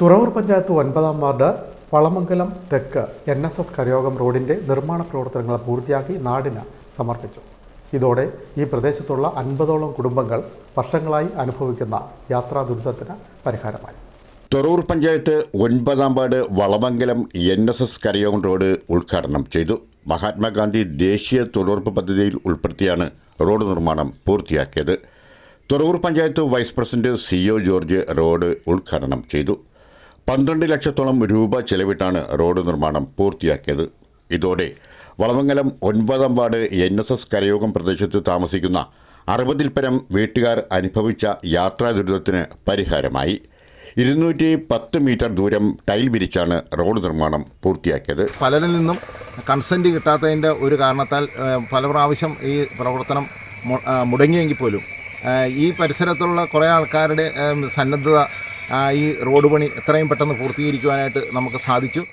തുറവൂർ പഞ്ചായത്ത് ഒൻപതാം വാർഡ് വളമംഗലം തെക്ക് N S S കരയോഗം റോഡിന്റെ നിർമ്മാണ പ്രവർത്തനങ്ങൾ പൂർത്തിയാക്കി നാടിന് സമർപ്പിച്ചു. ഇതോടെ ഈ പ്രദേശത്തുള്ള അൻപതോളം കുടുംബങ്ങൾ വർഷങ്ങളായി അനുഭവിക്കുന്ന യാത്രാ ദുരിതത്തിന് പരിഹാരമായി. തുറവൂർ പഞ്ചായത്ത് ഒൻപതാം ward Valamangalam N S S Karayogam road ഉദ്ഘാടനം ചെയ്തു. മഹാത്മാഗാന്ധി ദേശീയ തൊഴിലുറപ്പ് പദ്ധതിയിൽ ഉൾപ്പെടുത്തിയാണ് റോഡ് നിർമ്മാണം പൂർത്തിയാക്കിയത്. Thuravoor panchayat vice president C O George road ഉദ്ഘാടനം ചെയ്തു. പന്ത്രണ്ട് ലക്ഷത്തോളം രൂപ ചെലവിട്ടാണ് റോഡ് നിർമ്മാണം പൂർത്തിയാക്കിയത്. ഇതോടെ വളമംഗലം ഒൻപതാം വാർഡ് എൻ എസ് എസ് കരയോഗം പ്രദേശത്ത് താമസിക്കുന്ന അറുപതിൽ പരം വീട്ടുകാർ അനുഭവിച്ച യാത്രാ ദുരിതത്തിന് പരിഹാരമായി. ഇരുന്നൂറ്റി പത്ത് മീറ്റർ ദൂരം ടൈൽ വിരിച്ചാണ് റോഡ് നിർമ്മാണം പൂർത്തിയാക്കിയത്. പലരിൽ നിന്നും കൺസെന്റ് കിട്ടാത്തതിന്റെ ഒരു കാരണത്താൽ പല പ്രാവശ്യം ഈ പ്രവർത്തനം മുടങ്ങിയെങ്കിൽ പോലും ഈ പരിസരത്തുള്ള കുറേ ആൾക്കാരുടെ സന്നദ്ധത ഈ റോഡ് പണി എത്രയും പെട്ടെന്ന് പൂർത്തീകരിക്കുവാനായിട്ട് നമുക്ക് സാധിച്ചു.